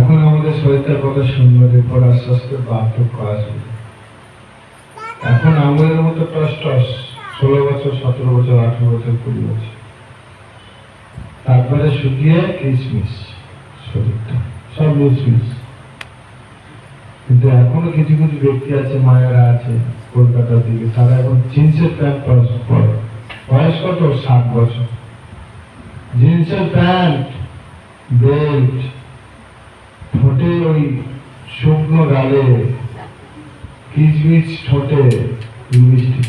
এখন আমাদের শরীরটা কত সুন্দর এরপর আস্তে আস্তে বার্ধক্য আসবে এখন আঙুলের মতো টস টস ষোলো বছর, সতেরো বছর, আঠেরো বছর, কুড়ি বছর। তারপরে শুকিয়ে কিশমিশ শরীরটা সব মিশমিশ কিন্তু এখনও কিছু কিছু ব্যক্তি আছে, মায়েরা আছে কলকাতার দিকে, তারা এখন জিন্সের প্যান্ট পরে। বয়স কত? ষাট বছর। জিন্সের প্যান্ট, বেল্ট ঠোঁটে ওই শুকনো গালে কিচমিচ ঠোঁটে লিপস্টিক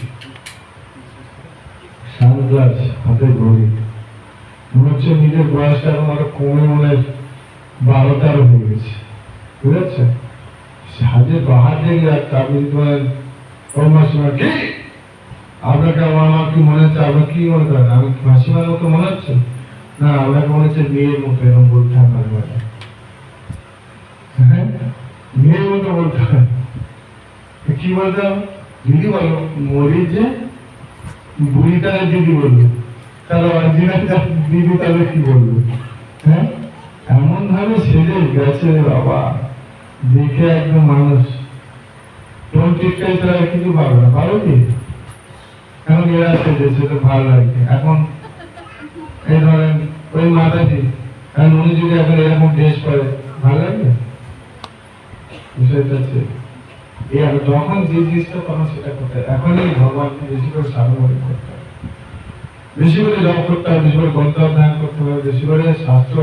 সানগ্লাস হাতে ঘড়ি। মনে হচ্ছে নিজের বয়সটা আরও কমে মনে বারো তেরো হয়ে গেছে। বুঝেছে? সাজে বাহার দেখলে আর আপনি তোমার মাসিমা কি? আপনাকে আমার আমার কি মনে হচ্ছে? আপনি কি মনে করেন আমি মাসিমার মতো মনে হচ্ছে? না, আপনাকে মনে হচ্ছে মেয়ের মতো, এরকম বলতে হ্যাঁ মেয়ের মতো বলতে হবে কি বলতে হবে দিদি বলো মরি যে বুড়িটাকে দিদি বলল তাহলে অরিজিনালটা দিদি তাহলে কি বলব হ্যাঁ এমন ভাবে সেজে গেছে বাবা দেখে একদম মানুষ তোর টিকটাই ছাড়া কিছু পারবে না পারো কি এখন এরা সেজেছে তো ভালো লাগছে এখন এই ধরেন ওই মাতাজি এখন উনি যদি এখন এরকম ড্রেস পরে, ভালো লাগবে বিষয়টা হচ্ছে আর যখন যে জিনিসটা তখন সেটা করতে এখনই ভগবানকে বেশি করে সাধন করতে হবে বেশি করে জপ করতে হবে বেশি করে গ্রন্থ অধ্যয়ন করতে হবে বেশি করে শাস্ত্র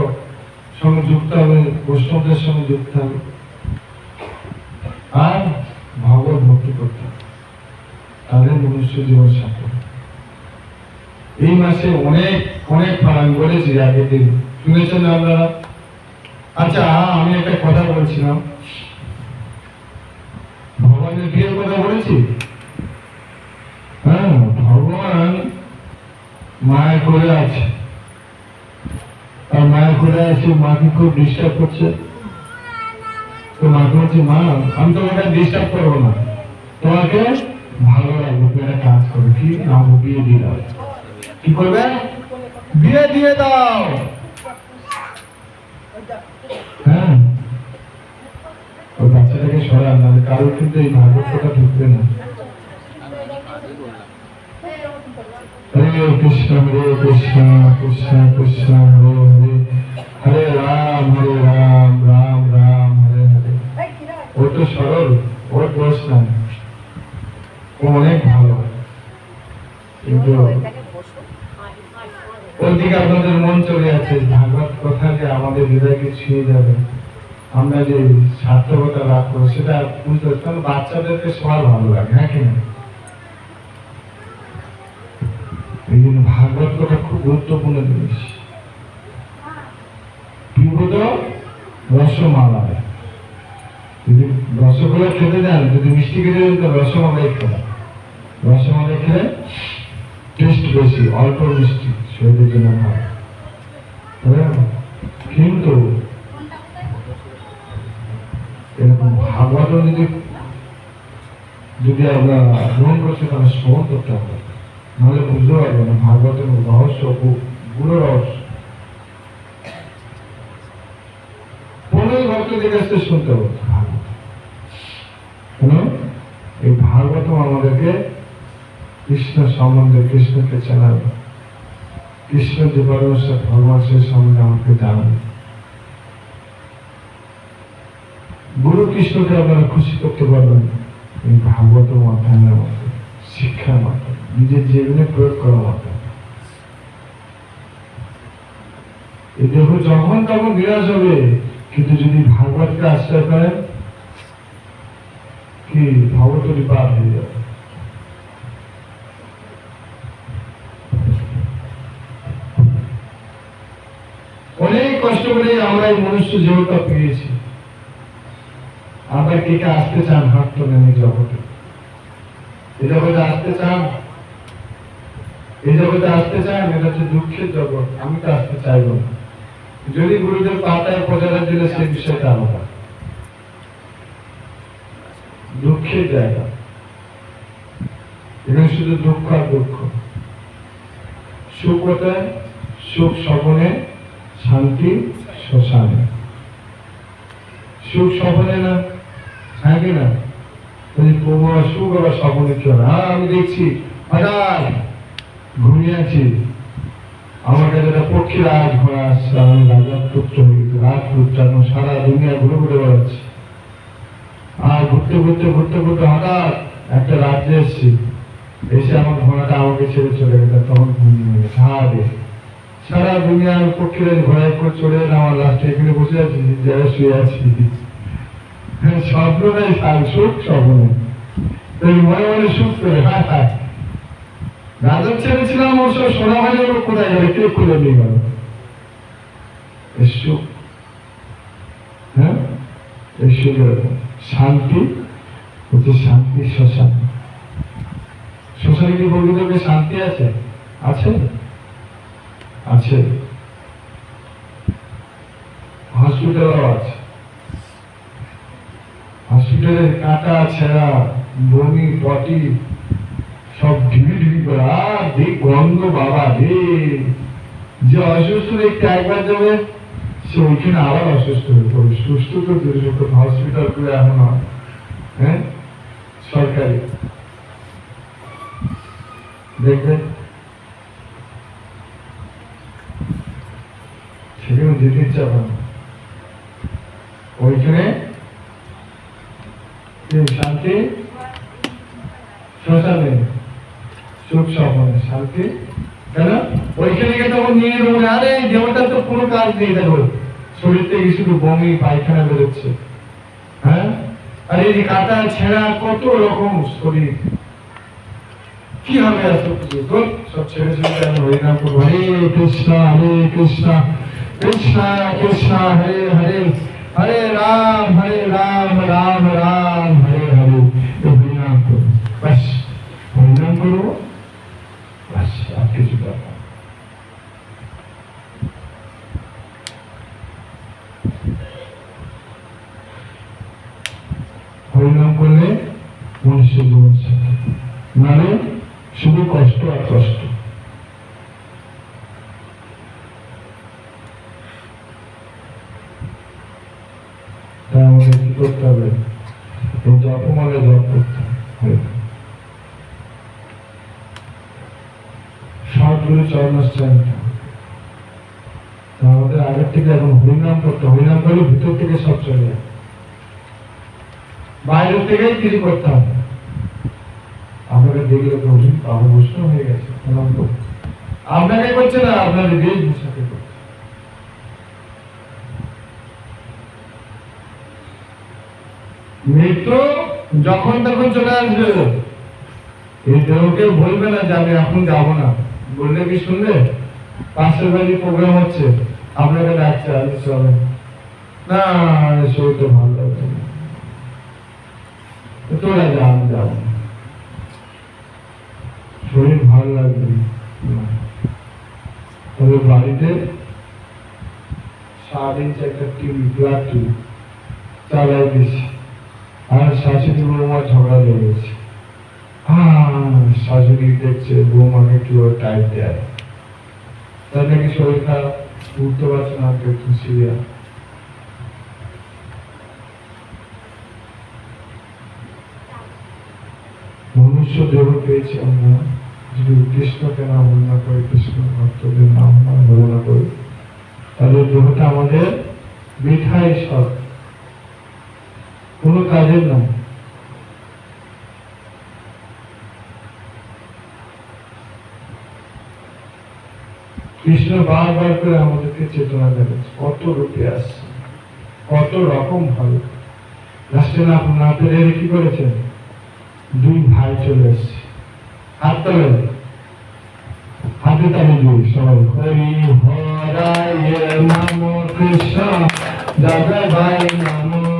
সঙ্গে যুক্ত হবে, বৈষ্ণবদের সঙ্গে যুক্ত হবে। আর ভগবত ভক্তি করতে হবে তাদের মনুষ্য জীবন সাথে এই মাসে অনেক অনেক ফল বলেছি আগের দিন। শুনেছেন আপনারা? আচ্ছা আমি একটা কথা বলছিলাম। ভগবানের বিয়ের কথা বলেছি? হ্যাঁ ভগবান মায়ের করে আছে। আর মায়ের করে আছে, মাকে খুব ডিস্টার্ব করছে। তো মাকে বলছে, মা, আমি তোমাকে ডিস্টার্ব করব না। তোমাকে ভালো লাগবে, তুমি কাজ করো, কি? আমাকে বিয়ে দিয়ে দাও। কি করবে? বিয়ে দিয়ে দাও। হ্যাঁ। ওই বাচ্চাটাকে সরান নাহলে কারোর কিন্তু এই ভাগবত ঢুকবে না। ও তো সরল, ওর দোষ ও অনেক ভালো। কিন্তু ওর আপনাদের মন চলে যাচ্ছে, ভাগবত কথা যে আমাদের হৃদয়কে ছুঁয়ে যাবে। আমরা যে সার্থকতা লাভ করব সেটা বুঝতে পারছি। কারণ বাচ্চাদেরকে সবার ভালো লাগে হ্যাঁ কিনা এই জন্য ভাগবত কথা খুব গুরুত্বপূর্ণ জিনিস। পিবদ রসমালাই। যদি খেতে যান, যদি মিষ্টি খেতে যান, তো রসমালাই খেলেন রসমালাই খেলে টেস্ট বেশি, অল্প মিষ্টি শরীরের জন্য ভালো। হ্যাঁ? কিন্তু এরকম ভাগবত যদি যদি আমরা গ্রহণ করছি তাহলে শ্রবণ করতে হবে। নাহলে বুঝতে পারব না, ভাগবতের রহস্য গু- গুণ রহস্য। পনেরো ভক্তদের কাছে এই ভাগবতম আমাদেরকে কৃষ্ণ সম্বন্ধে, কৃষ্ণকে জানাবে কৃষ্ণ যে পরমেশ্বর ভগবান সে সম্বন্ধে আমাকে জানাবে। গুরু কৃষ্ণকে আপনারা খুশি করতে পারবেন এই ভাগবত অধ্যয়নের মাধ্যমে শিক্ষার মাধ্যমে নিজের জীবনে প্রয়োগ করার মাধ্যমে এই দেহ যখন তখন বিরাজ হবে, কিন্তু যদি ভাগবতকে আশ্রয় করেন, কি ভগবতী বাদ হয়ে যাবে। অনেক কষ্ট করে আমরা এই মনুষ্য জীবনটা পেয়েছি। আমরা কে কে আসতে চান হাত তোলেন এই জগতে? এই জগতে আসতে চান? এই জগতে আসতে চান? এটা হচ্ছে দুঃখের জগৎ, আমি তো আসতে চাইব না। যদি গুরুদেব পাতায় প্রচারের জন্য সেই বিষয়টা আলাদা। দুঃখের জায়গা। এখানে শুধু দুঃখ আর দুঃখ। সুখ কোথায়? সুখ স্বপনে, শান্তি, শ্মশানে। সুখ স্বপ্নে না হ্যাঁ কি না প্রভু আমার সুখ আবার স্বপ্নে চল হ্যাঁ আমি দেখছি। হঠাৎ ঘুমিয়ে আছি। আমার কাছে একটা পক্ষী রাজ ঘোড়া আসছে। আমি রাজার পুত্র হয়ে গেছি রাজপুত্র এখন সারা দুনিয়া ঘুরে ঘুরে বেড়াচ্ছি। আর ঘুরতে ঘুরতে ঘুরতে ঘুরতে হঠাৎ একটা রাজ্যে এসেছি। এসে আমার ঘোড়াটা আমাকে ছেড়ে চলে গেছে, তখন ঘুমিয়ে গেছে। সারাদিন। সারা দুনিয়া দুনিয়ার পক্ষীরা ঘোড়ায় করে চলে আমার লাস্টে এখানে বসে আছি জায়গায় শুয়ে আছি। স্বপ্ন নেই সার সুখ স্বপ্ন এই মনে মনে সুখ করে হ্যাঁ রাজার ছেড়েছিলাম অবশ্য সোনা ভাইয়ের লোক কোথায় গেলে কে খুলে নিয়ে গেল। সুখ। হ্যাঁ? এই শান্তি, হচ্ছে শান্তি শ্মশান। শ্মশানে কি বন্ধুদেরকে শান্তি আছে? আছে? আছে। হসপিটালও আছে। কাটা, ছেঁড়া, বমি পটি সব ঢিবি ঢিবি করে। আর দেখ গন্ধ বাবা যে অসুস্থ একবার যাবে, সে ওইখানে আবার অসুস্থ হয়ে পড়বে। সুস্থ তো এখন হয় হ্যাঁ? সরকারি। দেখবে? সেখানে যেতে ইচ্ছা ওইখানে শান্তি। শ্মশানে সুখ স্বপনে শান্তি। কেন? ওইখানে গিয়ে তখন নিয়ে নেব আরে দেবতার তো কোনো কাজ নেই দেখো। শরীর থেকে শুধু বমি, পায়খানা বেরোচ্ছে। হ্যাঁ? আর, এই কাটা ছেঁড়া, কত রকম শরীর। কি হবে সব ছেড়ে ছেড়ে আমি হরিনাম করব হরে কৃষ্ণ হরে কৃষ্ণ। কৃষ্ণ কৃষ্ণ, হরে হরে। হরে রাম হরে রাম রাম রাম, হরে হরে। হরিনাম বাস, হরিনাম দরকার হরিনাম করলে মনুষ্য মানে শুধু কষ্ট আর কষ্ট। আমাদের কি করতে হবে? জপমালে জপ করতে হবে। তা আমাদের আগের থেকে এখন হরিনাম করতে হরিনাম করলে ভিতর থেকে সব চলে যায়। বাইরের থেকেই কিছু করতে হবে। আপনাকে দেখলে প্রভু পাবো হয়ে গেছে। আপনাকে করছে না আপনাদের বেশভূষাকে করছে মৃত্যু যখন তখন চলে আসবে দেহকে বলবে না যে আমি এখন যাব না। বললে কি শুনলে পাশের বাড়ি প্রোগ্রাম হচ্ছে। আপনাকে ডাকছে আজ চলে না শরীরটা ভালো লাগছে না যা আমি শরীর ভালো লাগবে। তবে বাড়িতে সাড়ে ইঞ্চ একটা টিভি টিভি চালাই দিছি আর শাশুড়ি বৌমা ঝগড়া লেগেছে। শাশুড়ি দেখছে, বৌমাকে ও টাইট দেয়। তার নাকি শরীর খারাপ উঠতে পারছে না, একটু সিরিয়া মনুষ্য দেহ পেয়েছি আমরা। যদি কৃষ্ণকে নাম না করে, কৃষ্ণ ভক্তদের নাম না না করি, তাহলে দেহটা আমাদের মিঠাই সব কোনো কাজের নয়। কৃষ্ণ বারবার করে আমাদেরকে চেতনা দেখাচ্ছে কত রূপে আসছে, কত রকম ভাবে। লাস্টে না না পেরে কি করেছেন দুই ভাই চলে এসছে। হাত তোলেন। হাতে তালে দুই সবাই। হরি হরায় নম কৃষ্ণ, দাদা ভাই নম